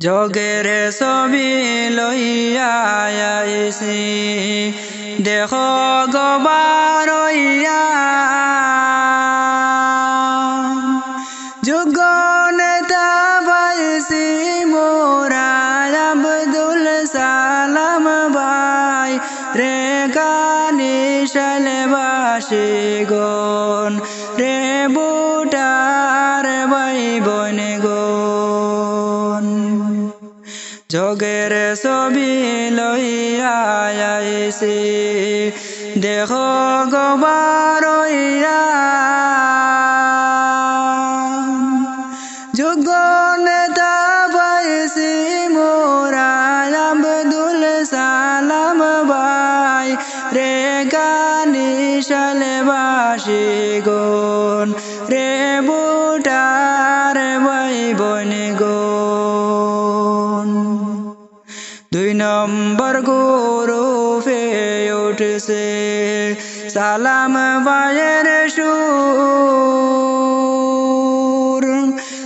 যোগের ছবি লইয়া আইছি। দেখ গবারইয়া যুগ নেতা পাইছি মোরা আব্দুল সালাম ভাই। রে শালবাসী গন যোগের ছবি লইয়া আইছি দেখ গবারইয়া যোগ্য নেতা পাইছি মোরা আব্দুল সালাম ভাই রে গানি শালবাসী গন রে বুটার ভাই বন নম্বর গুরু ফে উঠছে। সালাম বায়ের সুর।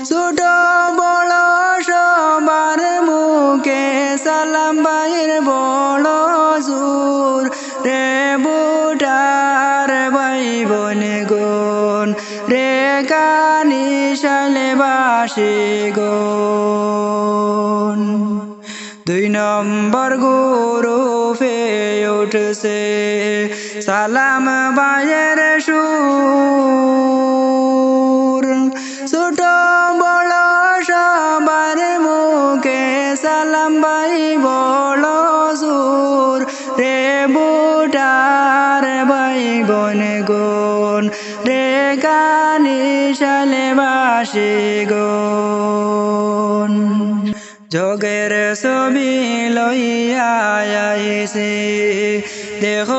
ছোট বড় সবার মুখে সালাম বায়ের বড় সুর। রে বুটার ভাই বন গুন রে কানি শালবাসী গন দুই নম্বর ফে উঠছে। সালাম বায়ের সুর। ছোট বড় সবার মুখে সালাম বাই বড় সুর। রে বুটার বাই বন গুন রে গানি শালবাসী গন ছবি লইয়া আইছি দেখ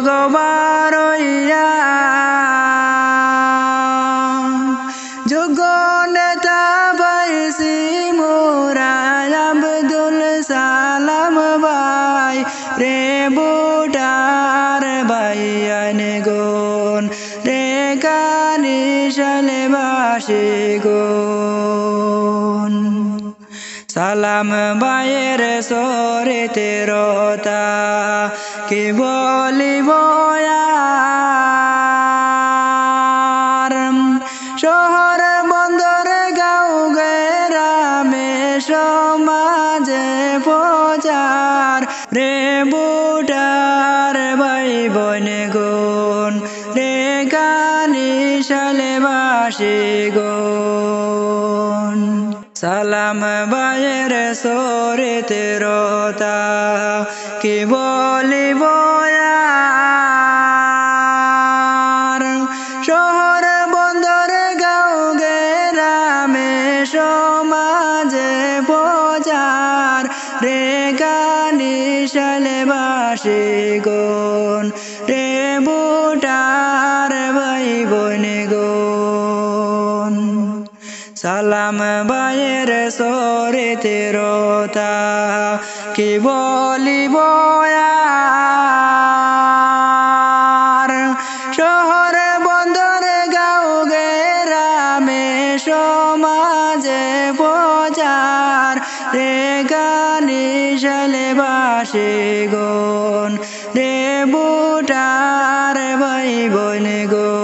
গবারইয়া যোগ নেতা পাইছি মোরা আব্দুল সালাম ভাই। রে বুটার সালাম বায়ের সরে তেরতা কি বলিব শহর বন্দর গাঁও গ্রামে সমাজে প্রচার রে বুটার ভাই বন গুন রে গানি শালবাসী গুন সালাম বায়ের সরে তেরতা কি বলিব আর সালাম বায়ের সরে তেরতা, কি বলিব শহর বন্দর গাঁও গ্রামে সমাজে প্রচার, রে গানি শালবাসী গুন রে বুটার ভাই বন গুন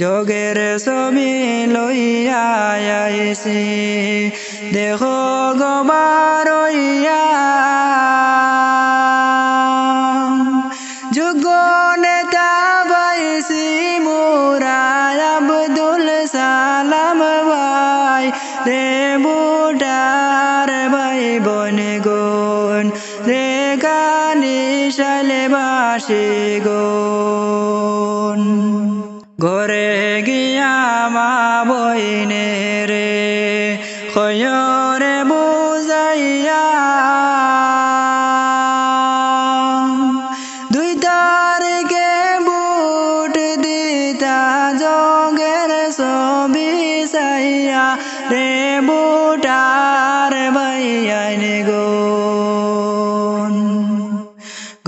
যোগের ছবি লইয়া দেখ গবারইয়া যোগ্য নেতা পাইছি মোরা আব্দুল সালাম ভাই। রে বুটার ভাই বন রে গানি গুন খয়রে বুঝাইয়া দুই তারিখে বুট দিতা জগের ছবি সাইয়া রে বুটার বাইয়ান গুন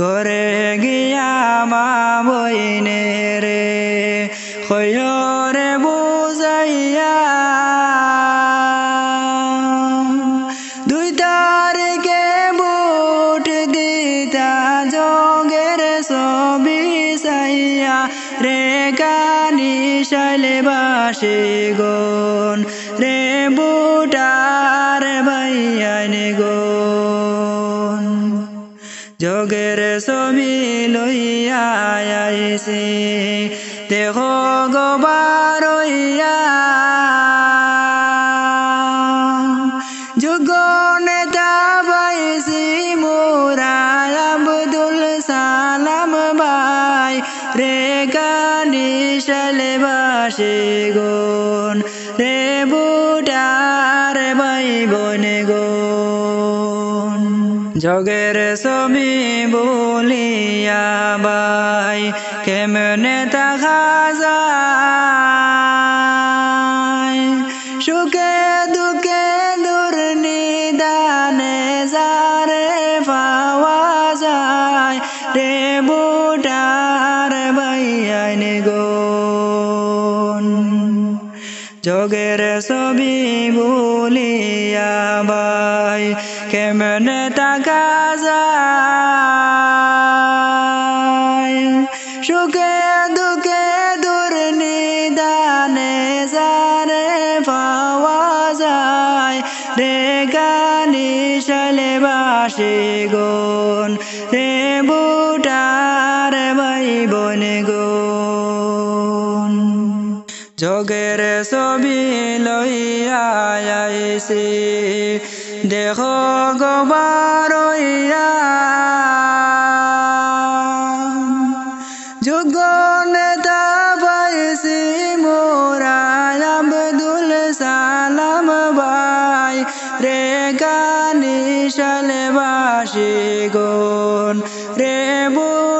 ঘরে গিয়া মা বইনে রে খয়রে বুঝাইয়া বাসি গন রে বুটার বাইয়ানি গন যোগের ছবি লইয়া আইছে দেখো গোবারইয়া যোগ রে গানি শালে বাসে গুন, রে বুটার ভাই বনে গুন। জগের ছবি বলিয়া বাই, কেমনে তাহা যায়? সুখে দুঃখে পাওয়া যায়, রে যোগের ছবি বলিয়া বাই, কেমনে তাকা যায়? সুখে দুঃখে দূর নিদানে যারে পাওয়া যায়? রে গানি শালে বাসে গুন রে বুটার ভাই বোন গুন যোগের ছবি লইয়া আইছি দেখ গোবারইয়া যোগ নেতা পাইছি মোরা আব্দুল সালাম ভাই। রে গানি শালে বাসি রে গো